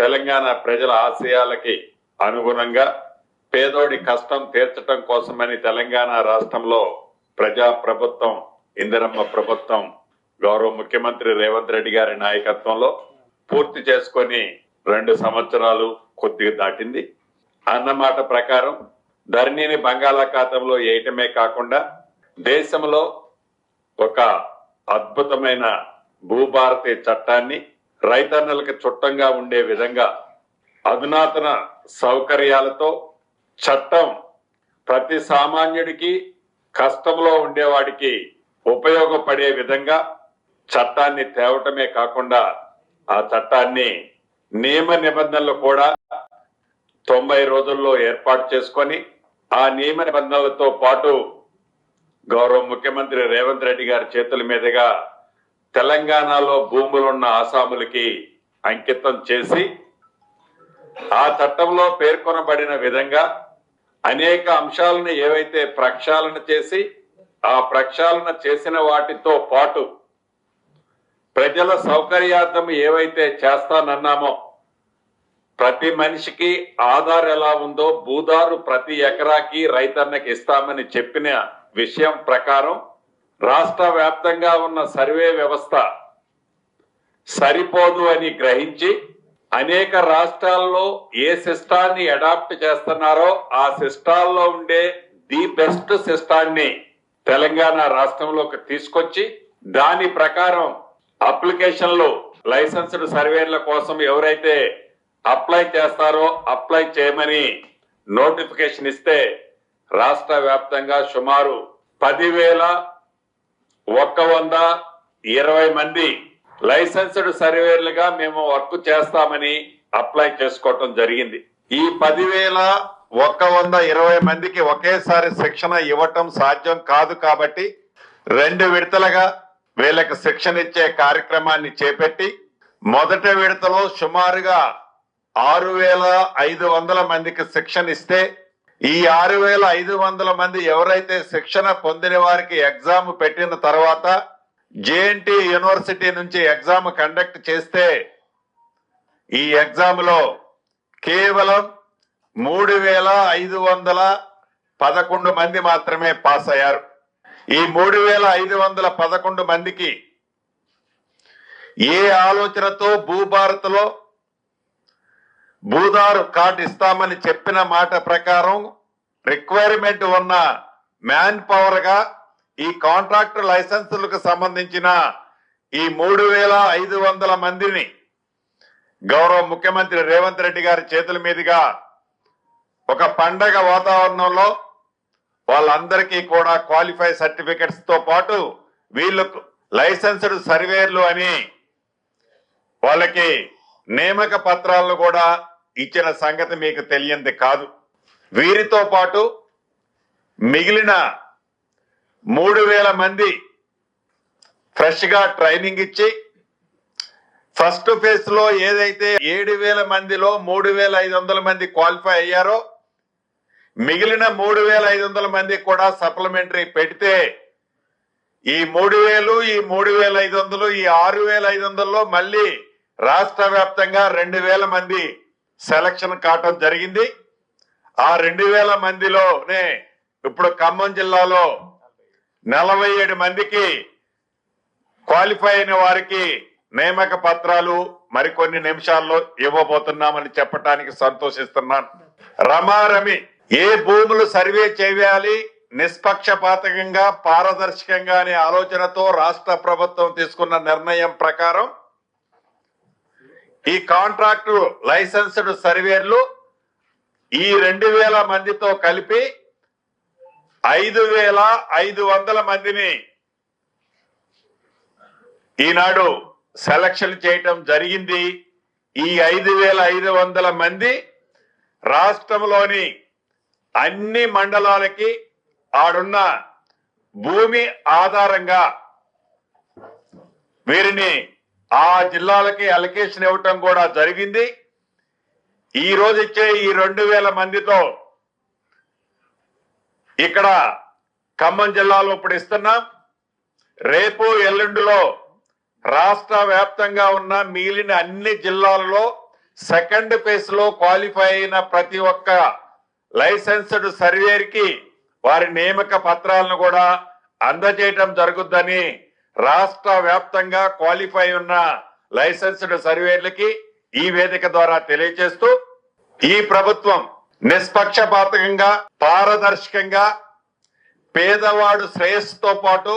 తెలంగాణ ప్రజల ఆశయాలకి అనుగుణంగా పేదోడి కష్టం తీర్చడం కోసమని తెలంగాణ రాష్ట్రంలో ప్రజా ప్రభుత్వం ఇందిరమ్మ ప్రభుత్వం గౌరవ ముఖ్యమంత్రి రేవంత్ రెడ్డి గారి నాయకత్వంలో పూర్తి చేసుకొని రెండు సంవత్సరాలు కొద్దిగా దాటింది. అన్నమాట ప్రకారం ధరణిని బంగాళాఖాతంలో వేయటమే కాకుండా దేశంలో ఒక అద్భుతమైన భూభారతి చట్టాన్ని రైతన్నలకు చుట్టంగా ఉండే విధంగా అధునాతన సౌకర్యాలతో చట్టం ప్రతి సామాన్యుడికి కష్టంలో ఉండేవాడికి ఉపయోగపడే విధంగా చట్టాన్ని తేవటమే కాకుండా ఆ చట్టాన్ని నియమ నిబంధనలు కూడా తొంభై రోజుల్లో ఏర్పాటు చేసుకొని ఆ నియమ నిబంధనలతో పాటు గౌరవ ముఖ్యమంత్రి రేవంత్ రెడ్డి గారి చేతుల మీదుగా తెలంగాణలో భూములున్న ఆసాములకి అంకితం చేసి ఆ చట్టంలో పేర్కొనబడిన విధంగా అనేక అంశాలను ఏవైతే ప్రక్షాళన చేసి ఆ ప్రక్షాళన చేసిన వాటితో పాటు ప్రజల సౌకర్యార్థం ఏవైతే చేస్తానన్నామో ప్రతి మనిషికి ఆధార్ ఎలా ఉందో భూదారు ప్రతి ఎకరాకి రైతన్నకి ఇస్తామని చెప్పిన విషయం ప్రకారం రాష్ట్ర వ్యాప్తంగా ఉన్న సర్వే వ్యవస్థ సరిపోదు అని గ్రహించి అనేక రాష్ట్రాల్లో ఏ సిస్టాన్ని అడాప్ట్ చేస్తున్నారో ఆ సిస్టాల్లో ఉండే ది బెస్ట్ సిస్టాన్ని తెలంగాణ రాష్ట్రంలోకి తీసుకొచ్చి దాని ప్రకారం అప్లికేషన్లు లైసెన్స్డ్ సర్వేల కోసం ఎవరైతే అప్లై చేస్తారో అప్లై చేయమని నోటిఫికేషన్ ఇస్తే రాష్ట్ర వ్యాప్తంగా సుమారు పదివేల ఒక్క వంద ఇరవై మంది లైసెన్స్డ్ సర్వేర్లుగా మేము వర్క్ చేస్తామని అప్లై చేసుకోవటం జరిగింది. ఈ పదివేల ఒక్క వంద ఇరవై మందికి ఒకేసారి శిక్షణ ఇవ్వటం సాధ్యం కాదు కాబట్టి రెండు విడతలుగా వీళ్ళకి శిక్షణ ఇచ్చే కార్యక్రమాన్ని చేపట్టి మొదటి విడతలో సుమారుగా ఆరు వేల ఐదు వందల మందికి శిక్షణ ఇస్తే ఈ ఆరు వేల ఐదు వందల మంది ఎవరైతే శిక్షణ పొందిన వారికి ఎగ్జామ్ పెట్టిన తర్వాత జేఎన్టీ యూనివర్సిటీ నుంచి ఎగ్జామ్ కండక్ట్ చేస్తే ఈ ఎగ్జామ్లో కేవలం మూడు వేల ఐదు వందల పదకొండు మంది మాత్రమే పాస్ అయ్యారు. ఈ మూడు వేల ఐదు వందల పదకొండు మందికి ఏ ఆలోచనతో భూభారత్లో భూదారు కార్డు ఇస్తామని చెప్పిన మాట ప్రకారం రిక్వైర్మెంట్ ఉన్న మ్యాన్ పవర్గా ఈ కాంట్రాక్ట్ లైసెన్సులకు సంబంధించిన ఈ మూడు వేల ఐదు వందల మందిని గౌరవ ముఖ్యమంత్రి రేవంత్ రెడ్డి గారి చేతుల మీదుగా ఒక పండగ వాతావరణంలో వాళ్ళందరికీ కూడా క్వాలిఫై సర్టిఫికెట్స్తో పాటు వీళ్ళకు లైసెన్స్డ్ సర్వేర్లు అని వాళ్ళకి నియామక పత్రాలను కూడా ఇచ్చిన సంగతి మీకు తెలియంది కాదు. వీరితో పాటు మిగిలిన మూడు వేల మంది ఫ్రెష్గా ట్రైనింగ్ ఇచ్చి ఫస్ట్ ఫేజ్లో ఏదైతే ఏడు వేల మందిలో మూడు వేల ఐదు వందల మంది క్వాలిఫై అయ్యారో మిగిలిన మూడు వేల ఐదు వందల మంది కూడా సప్లిమెంటరీ పెడితే ఈ మూడు వేలు ఈ మూడు వేల ఐదు వందలు ఈ ఆరు వేల ఐదు వందల్లో మళ్ళీ రాష్ట్ర వ్యాప్తంగా రెండు వేల మంది సెలక్షన్ కావటం జరిగింది. ఆ రెండు వేల మందిలోనే ఇప్పుడు ఖమ్మం జిల్లాలో నలభై ఏడు మందికి క్వాలిఫై అయిన వారికి నియామక పత్రాలు మరికొన్ని నిమిషాల్లో ఇవ్వబోతున్నామని చెప్పడానికి సంతోషిస్తున్నాను. రమారమి ఏ భూములు సర్వే చేయాలి? నిష్పక్షపాతకంగా పారదర్శకంగా అనే ఆలోచనతో రాష్ట్ర ప్రభుత్వం తీసుకున్న నిర్ణయం ప్రకారం ఈ కాంట్రాక్టు లైసెన్స్డ్ సర్వేర్లు ఈ రెండు వేల మందితో కలిపి ఐదు వేల ఐదు వందల మందిని ఈనాడు సెలక్షన్ చేయటం జరిగింది. ఈ ఐదు వేల ఐదు వందల మంది రాష్ట్రంలోని అన్ని మండలాలకి ఆడున్న భూమి ఆధారంగా వీరిని ఆ జిల్లాలకి అలకేషన్ ఇవ్వటం కూడా జరిగింది. ఈ రోజు ఇచ్చే ఈ రెండు వేల మందితో ఇక్కడ ఖమ్మం జిల్లాలో ఇప్పుడు ఇస్తున్నాం. రేపు ఎల్లుండిలో రాష్ట్ర వ్యాప్తంగా ఉన్న మిగిలిన అన్ని జిల్లాలలో సెకండ్ ఫేజ్లో క్వాలిఫై అయిన ప్రతి ఒక్క లైసెన్స్డ్ సర్వేర్కి వారి నియామక పత్రాలను కూడా అందజేయటం జరుగుద్దని రాష్ట్ర వ్యాప్తంగా క్వాలిఫై ఉన్న లైసెన్స్డ్ సర్వేర్లకి ఈ వేదిక ద్వారా తెలియజేస్తూ ఈ ప్రభుత్వం నిష్పక్షపాతకంగా పారదర్శకంగా పేదవాడు శ్రేయస్సుతో పాటు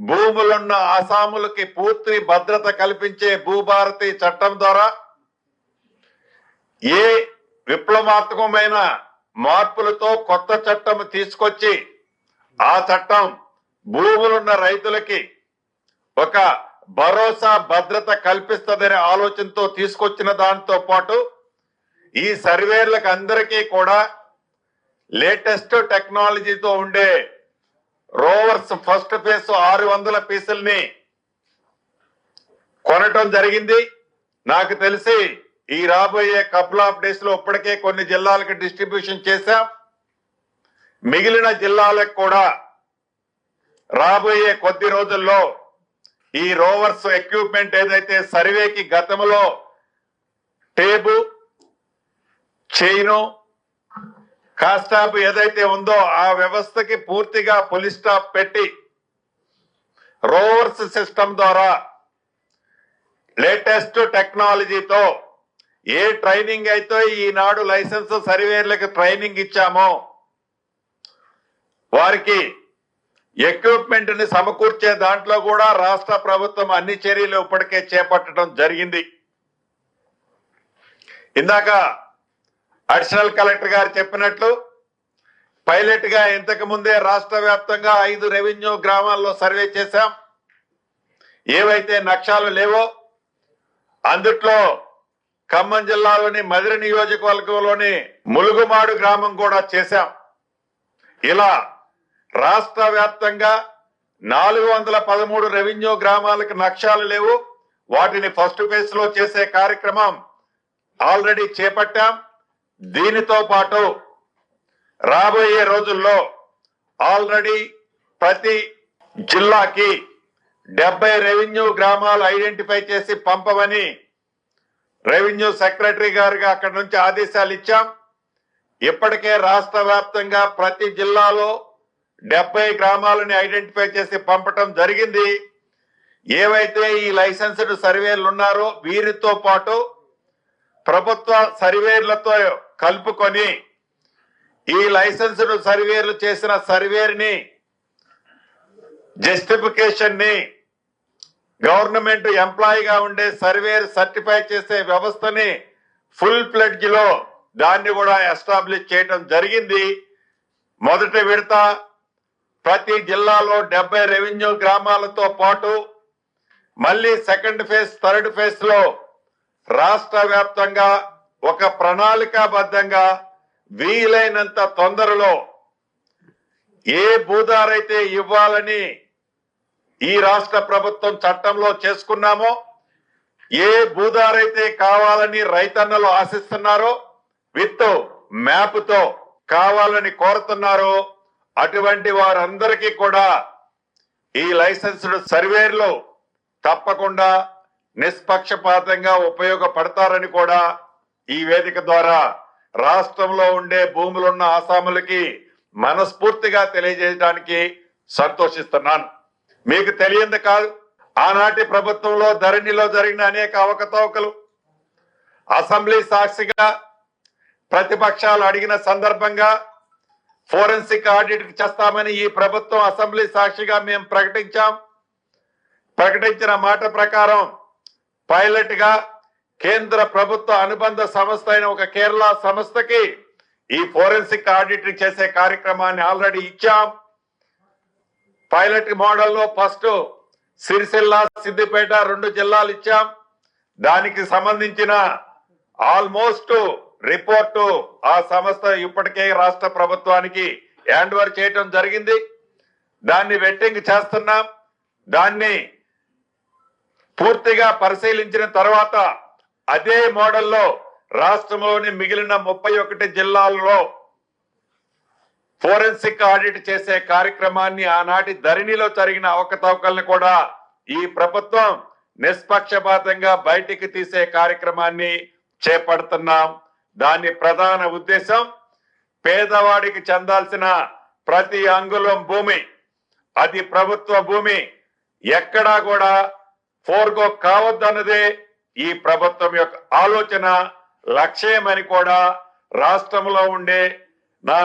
భూములున్న అసాములకి పూర్తి భద్రత కల్పించే భూభారతి చట్టం ద్వారా ఏ విప్లవాత్మకమైన మార్పులతో కొత్త చట్టం తీసుకొచ్చి ఆ చట్టం భూములున్న రైతులకి ఒక భరోసా భద్రత కల్పిస్తుందనే ఆలోచనతో తీసుకొచ్చిన దాంతో పాటు ఈ సర్వేర్లకు అందరికీ కూడా లేటెస్ట్ టెక్నాలజీతో ఉండే రోవర్స్ ఫస్ట్ ఫేజ్ ఆరు వందల పీసుల్ని కొనటం జరిగింది. నాకు తెలిసి ఈ రాబోయే కపుల్ ఆఫ్ డేస్లో ఇప్పటికే కొన్ని జిల్లాలకు డిస్ట్రిబ్యూషన్ చేశాం. మిగిలిన జిల్లాలకు కూడా రాబోయే కొద్ది రోజుల్లో ఈ రోవర్స్ ఎక్విప్మెంట్ ఏదైతే సర్వేకి గతంలో టేబు చైను కాస్టాప్ ఏదైతే ఉందో ఆ వ్యవస్థకి పూర్తిగా పులి స్టాప్ పెట్టి రోవర్స్ సిస్టమ్ ద్వారా లేటెస్ట్ టెక్నాలజీతో ఏ ట్రైనింగ్ అయితే ఈనాడు లైసెన్స్ సర్వేర్లకు ట్రైనింగ్ ఇచ్చామో వారికి ఎక్విప్మెంట్ని సమకూర్చే దాంట్లో కూడా రాష్ట్ర ప్రభుత్వం అన్ని చర్యలు ఇప్పటికే చేపట్టడం జరిగింది. ఇందాక అడిషనల్ కలెక్టర్ గారు చెప్పినట్లు పైలట్గా ఇంతకు ముందే రాష్ట్ర వ్యాప్తంగా ఐదు రెవెన్యూ గ్రామాల్లో సర్వే చేశాం. ఏవైతే నక్షాలు లేవో అందుట్లో ఖమ్మం జిల్లాలోని మదిరి నియోజకవర్గంలోని ములుగుమాడు గ్రామం కూడా చేశాం. ఇలా రాష్ట్ర వ్యాప్తంగా నాలుగు వందల పదమూడు రెవెన్యూ గ్రామాలకు నక్షాలు లేవు. వాటిని ఫస్ట్ ఫేజ్లో చేసే కార్యక్రమం ఆల్రెడీ చేపట్టాం. దీనితో పాటు రాబోయే రోజుల్లో ఆల్రెడీ ప్రతి జిల్లాకి డెబ్బై రెవెన్యూ గ్రామాలు ఐడెంటిఫై చేసి పంపమని రెవెన్యూ సెక్రటరీ గారికి అక్కడి నుంచి ఆదేశాలు ఇచ్చాం. ఇప్పటికే రాష్ట్ర వ్యాప్తంగా ప్రతి జిల్లాలో డెబ్బై గ్రామాలని ఐడెంటిఫై చేసి పంపటం జరిగింది. ఏవైతే ఈ లైసెన్స్డ్ సర్వేలు ఉన్నారో వీరితో పాటు ప్రభుత్వ సర్వేర్లతో కలుపుకొని ఈ లైసెన్స్డ్ సర్వేర్లు చేసిన సర్వేర్ని జస్టిఫికేషన్ని గవర్నమెంట్ ఎంప్లాయీగా ఉండే సర్వేర్ సర్టిఫై చేసే వ్యవస్థని ఫుల్ ఫ్లెడ్జ్లో దాన్ని కూడా ఎస్టాబ్లిష్ చేయడం జరిగింది. మొదటి విడత ప్రతి జిల్లాలో డెబ్బై రెవెన్యూ గ్రామాలతో పాటు మళ్ళీ సెకండ్ ఫేజ్ థర్డ్ ఫేజ్లో రాష్ట్ర వ్యాప్తంగా ఒక ప్రణాళికాబద్ధంగా వీలైనంత తొందరలో ఏ భూదారైతే ఇవ్వాలని ఈ రాష్ట్ర ప్రభుత్వం చట్టంలో చేసుకున్నామో ఏ భూదారైతే కావాలని రైతన్నలు ఆశిస్తున్నారో విత్ మ్యాప్తో కావాలని కోరుతున్నారో అటువంటి వారందరికీ కూడా ఈ లైసెన్స్డ్ సర్వేర్లు తప్పకుండా నిష్పక్షపాతంగా ఉపయోగపడతారని కూడా ఈ వేదిక ద్వారా రాష్ట్రంలో ఉండే భూములున్న ఆసాములకి మనస్ఫూర్తిగా తెలియజేయడానికి సంతోషిస్తున్నాను. మీకు తెలియంది కాదు ఆనాటి ప్రభుత్వంలో ధరణిలో జరిగిన అనేక అవకతవకలు అసెంబ్లీ సాక్షిగా ప్రతిపక్షాలు అడిగిన సందర్భంగా ఫోరెన్సిక్ ఆడిట్ చేస్తామని ఈ ప్రభుత్వం అసెంబ్లీ సాక్షిగా మేము ప్రకటించాం. ప్రకటించిన మాట ప్రకారం పైలట్గా కేంద్ర ప్రభుత్వ అనుబంధ సంస్థ అయిన ఒక కేరళ సంస్థకి ఈ ఫోరెన్సిక్ ఆడిట్ చేసే కార్యక్రమాన్ని ఆల్రెడీ ఇచ్చాం. పైలట్ మోడల్లో ఫస్ట్ సిరిసిల్ల సిద్దిపేట రెండు జిల్లాలు ఇచ్చాం. దానికి సంబంధించిన ఆల్మోస్ట్ రిపోర్టు ఆ సంస్థ ఇప్పటికే రాష్ట్ర ప్రభుత్వానికి హ్యాండ్ ఓవర్ చేయటం జరిగింది. దాన్ని వెట్టింగ్ చేస్తున్నాం. దాన్ని పూర్తిగా పరిశీలించిన తర్వాత అదే మోడల్లో రాష్ట్రంలోని మిగిలిన ముప్పై ఒకటి జిల్లాల్లో ఫోరెన్సిక్ ఆడిట్ చేసే కార్యక్రమాన్ని ఆనాటి ధరణిలో జరిగిన అవకతవకల్ని కూడా ఈ ప్రభుత్వం నిష్పక్షపాతంగా బయటికి తీసే కార్యక్రమాన్ని చేపడుతున్నాం. దాని ప్రధాన ఉద్దేశం పేదవాడికి చెందాల్సిన ప్రతి అంగుళం భూమి అది ప్రభుత్వ భూమి ఎక్కడా కూడా ఫోర్గో కావద్దన్నదే ఈ ప్రభుత్వం యొక్క ఆలోచన లక్ష్యమని కూడా రాష్ట్రంలో ఉండే నా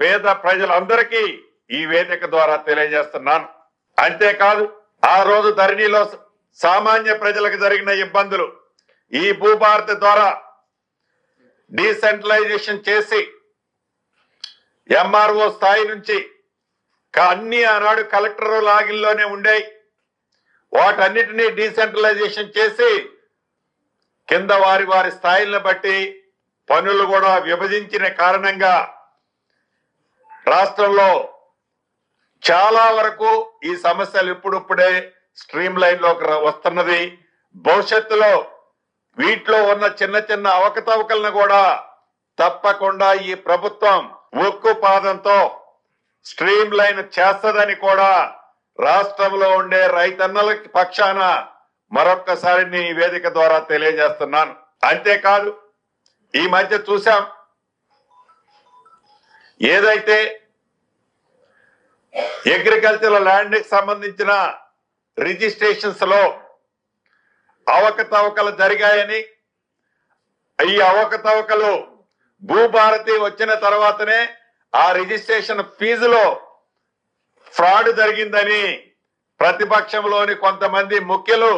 పేద ప్రజలందరికీ ఈ వేదిక ద్వారా తెలియజేస్తున్నాను. అంతేకాదు ఆ రోజు ధరణిలో సామాన్య ప్రజలకు జరిగిన ఇబ్బందులు ఈ భూభారతి ద్వారా డీసెంట్రలైజేషన్ చేసి ఎంఆర్ఓ స్థాయి నుంచి అన్ని ఆనాడు కలెక్టర్ లాగిన్లోనే ఉండేవి వాటన్నిటినీ డీసెంట్రలైజేషన్ చేసి కింద వారి వారి స్థాయిలను బట్టి పనులు కూడా విభజించిన కారణంగా రాష్ట్రంలో చాలా వరకు ఈ సమస్యలు ఇప్పుడిప్పుడే స్ట్రీమ్ లైన్లోకి వస్తున్నది. భవిష్యత్తులో వీటిలో ఉన్న చిన్న చిన్న అవకతవకలను కూడా తప్పకుండా ఈ ప్రభుత్వం ఉక్కు పాదంతో స్ట్రీమ్ లైన్ చేస్తదని కూడా రాష్ట్రంలో ఉండే రైతన్నల పక్షాన మరొక్కసారి నీ వేదిక ద్వారా తెలియజేస్తున్నాను. అంతేకాదు ఈ మధ్య చూశాం ఏదైతే అగ్రికల్చర్ ల్యాండ్కి సంబంధించిన రిజిస్ట్రేషన్స్లో అవకతవకలు జరిగాయని ఈ అవకతవకలు భూభారతి వచ్చిన తర్వాతనే ఆ రిజిస్ట్రేషన్ ఫీజులో ఫ్రాడ్ జరిగిందని ప్రతిపక్షంలోని కొంతమంది ముఖ్యులు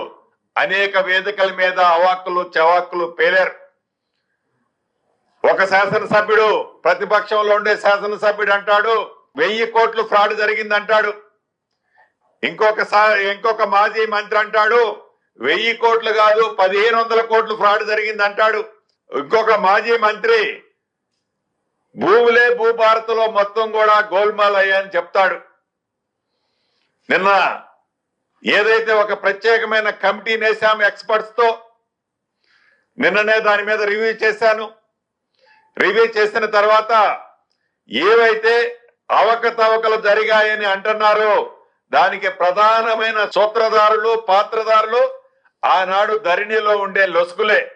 అనేక వేదికల మీద అవాక్కులు చవాక్కులు పేలారు. ఒక శాసనసభ్యుడు ప్రతిపక్షంలో ఉండే శాసనసభ్యుడు అంటాడు వెయ్యి కోట్లు ఫ్రాడ్ జరిగింది అంటాడు ఇంకొక సా- ఇంకొక మాజీ మంత్రి అంటాడు వెయ్యి కోట్లు కాదు పదిహేను వందల కోట్లు ఫ్రాడ్ జరిగింది అంటాడు. ఇంకొక మాజీ మంత్రి భూములే భూభారత్లో మొత్తం కూడా గోల్మాల్ అయ్యాయని చెప్తాడు. నిన్న ఏదైతే ఒక ప్రత్యేకమైన కమిటీ నేసాం ఎక్స్పర్ట్స్తో నిన్ననే దాని మీద రివ్యూ చేశాను. రివ్యూ చేసిన తర్వాత ఏవైతే అవకతవకలు జరిగాయని అంటున్నారో దానికి ప్రధానమైన సూత్రధారులు పాత్రధారులు ఆనాడు ధరణిలో ఉండే లొసుగులే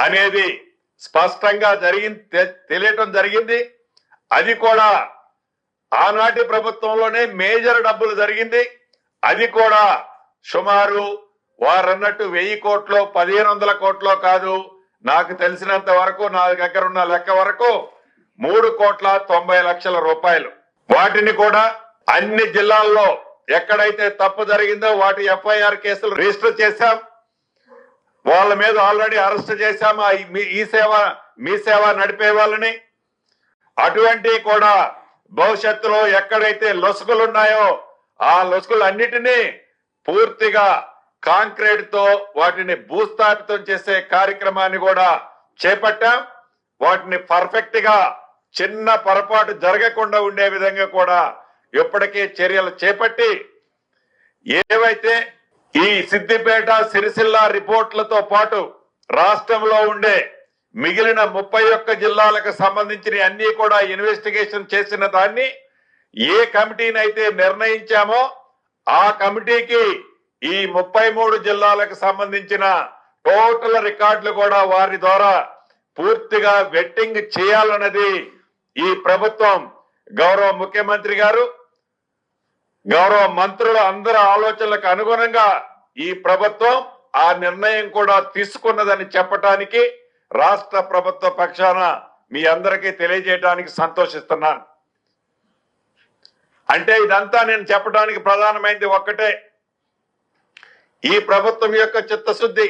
అనేది స్పష్టంగా జరిగింది తెలియటం జరిగింది. అది కూడా ఆనాటి ప్రభుత్వంలోనే మేజర్ డబ్బులు జరిగింది. అది కూడా సుమారు వారన్నట్టు వెయ్యి కోట్లో పదిహేను వందల కోట్లో కాదు. నాకు తెలిసినంత వరకు నా దగ్గర ఉన్న లెక్క వరకు మూడు కోట్ల తొంభై లక్షల రూపాయలు. వాటిని కూడా అన్ని జిల్లాల్లో ఎక్కడైతే తప్పు జరిగిందో వాటి ఎఫ్ఐఆర్ కేసులు రిజిస్టర్ చేశాం. వాళ్ళ మీద ఆల్రెడీ అరెస్ట్ చేశాం. మీ- ఈ సేవ మీ సేవ నడిపే వాళ్ళని. అటువంటి కూడా భవిష్యత్తులో ఎక్కడైతే లొసుగులు ఉన్నాయో ఆ లొసుగులు అన్నిటినీ పూర్తిగా కాంక్రీట్తో వాటిని భూస్థాపితం చేసే కార్యక్రమాన్ని కూడా చేపట్టాం. వాటిని పర్ఫెక్ట్గా చిన్న పొరపాటు జరగకుండా ఉండే విధంగా కూడా ఇప్పటికే చర్యలు చేపట్టి ఏవైతే ఈ సిద్దిపేట సిరిసిల్ల రిపోర్ట్లతో పాటు రాష్ట్రంలో ఉండే మిగిలిన ముప్పై ఒక్క జిల్లాలకు సంబంధించిన అన్ని కూడా ఇన్వెస్టిగేషన్ చేసిన దాన్ని ఏ కమిటీని అయితే నిర్ణయించామో ఆ కమిటీకి ఈ ముప్పై మూడు జిల్లాలకు సంబంధించిన టోటల్ రికార్డులు కూడా వారి ద్వారా పూర్తిగా వెట్టింగ్ చేయాలన్నది ఈ ప్రభుత్వం గౌరవ ముఖ్యమంత్రి గారు గౌరవ మంత్రుల అందరి ఆలోచనలకు అనుగుణంగా ఈ ప్రభుత్వం ఆ నిర్ణయం కూడా తీసుకున్నదని చెప్పటానికి రాష్ట్ర ప్రభుత్వ పక్షాన మీ అందరికీ తెలియజేయడానికి సంతోషిస్తున్నాను. అంటే ఇదంతా నేను చెప్పడానికి ప్రధానమైనది ఒక్కటే. ఈ ప్రభుత్వం యొక్క చిత్తశుద్ధి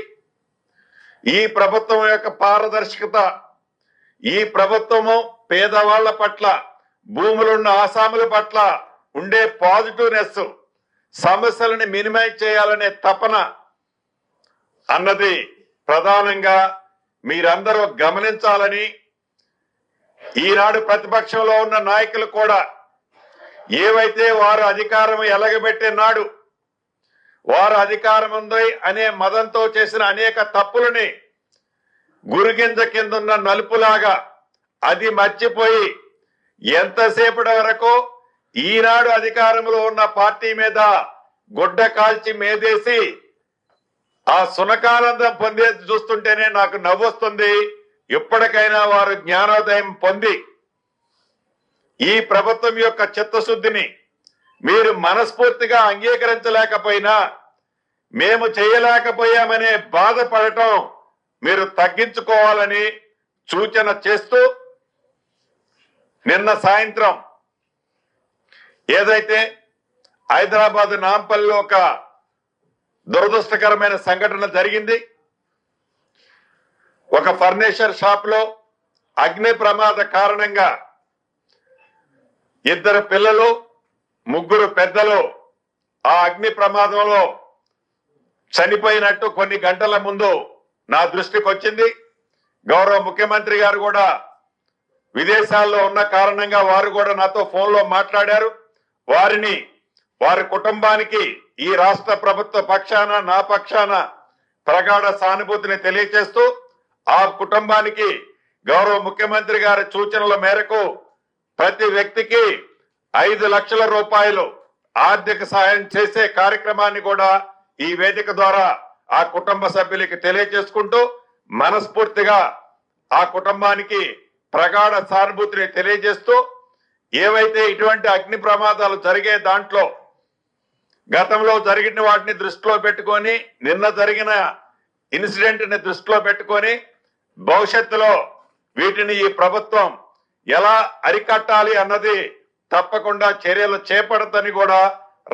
ఈ ప్రభుత్వం యొక్క పారదర్శకత ఈ ప్రభుత్వము పేదవాళ్ళ పట్ల భూములున్న ఆసాముల పట్ల ఉండే పాజిటివ్నెస్ సమస్యలను మినిమైజ్ చేయాలనే తపన అన్నది ప్రధానంగా మీరందరూ గమనించాలని ఈనాడు ప్రతిపక్షంలో ఉన్న నాయకులు కూడా ఏవైతే వారు అధికారం ఎలగబెట్టే నాడు వారు అధికారం ఉంది అనే మదంతో చేసిన అనేక తప్పులని గురుగింజ కిందున్న నలుపులాగా అది మర్చిపోయి ఎంతసేపటి వరకు ఈనాడు అధికారంలో ఉన్న పార్టీ మీద గుడ్డ కాల్చి మేదేసి ఆ సునకానందం పొందేది చూస్తుంటేనే నాకు నవ్వొస్తుంది. ఎప్పటికైనా వారు జ్ఞానోదయం పొంది ఈ ప్రభుత్వం యొక్క చిత్తశుద్ధిని మీరు మనస్ఫూర్తిగా అంగీకరించలేకపోయినా మేము చేయలేకపోయామనే బాధపడటం మీరు తగ్గించుకోవాలని సూచన చేస్తూ నిన్న సాయంత్రం ఏదైతే హైదరాబాద్ నాంపల్లిలో ఒక దురదృష్టకరమైన సంఘటన జరిగింది ఒక ఫర్నిచర్ షాప్లో అగ్ని ప్రమాద కారణంగా ఇద్దరు పిల్లలు ముగ్గురు పెద్దలు ఆ అగ్ని ప్రమాదంలో చనిపోయినట్టు కొన్ని గంటల ముందు నా దృష్టికి వచ్చింది. గౌరవ ముఖ్యమంత్రి గారు కూడా విదేశాల్లో ఉన్న కారణంగా వారు కూడా నాతో ఫోన్లో మాట్లాడారు. వారిని వారి కుటుంబానికి ఈ రాష్ట్ర ప్రభుత్వ పక్షాన నా పక్షాన ప్రగాఢ సానుభూతిని తెలియజేస్తూ ఆ కుటుంబానికి గౌరవ ముఖ్యమంత్రి గారి సూచనల మేరకు ప్రతి వ్యక్తికి ఐదు లక్షల రూపాయలు ఆర్థిక సాయం చేసే కార్యక్రమాన్ని కూడా ఈ వేదిక ద్వారా ఆ కుటుంబ సభ్యులకి తెలియజేసుకుంటూ మనస్ఫూర్తిగా ఆ కుటుంబానికి ప్రగాఢ సానుభూతిని తెలియజేస్తూ ఏవైతే ఇటువంటి అగ్ని ప్రమాదాలు జరిగే దాంట్లో గతంలో జరిగిన వాటిని దృష్టిలో పెట్టుకొని నిన్న జరిగిన ఇన్సిడెంట్ని దృష్టిలో పెట్టుకొని భవిష్యత్తులో వీటిని ఈ ప్రభుత్వం ఎలా అరికట్టాలి అన్నది తప్పకుండా చర్యలు చేపడతని కూడా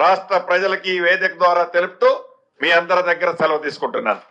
రాష్ట్ర ప్రజలకి ఈ వేదిక ద్వారా తెలుపుతూ మీ అందరి దగ్గర సెలవు తీసుకుంటున్నాను.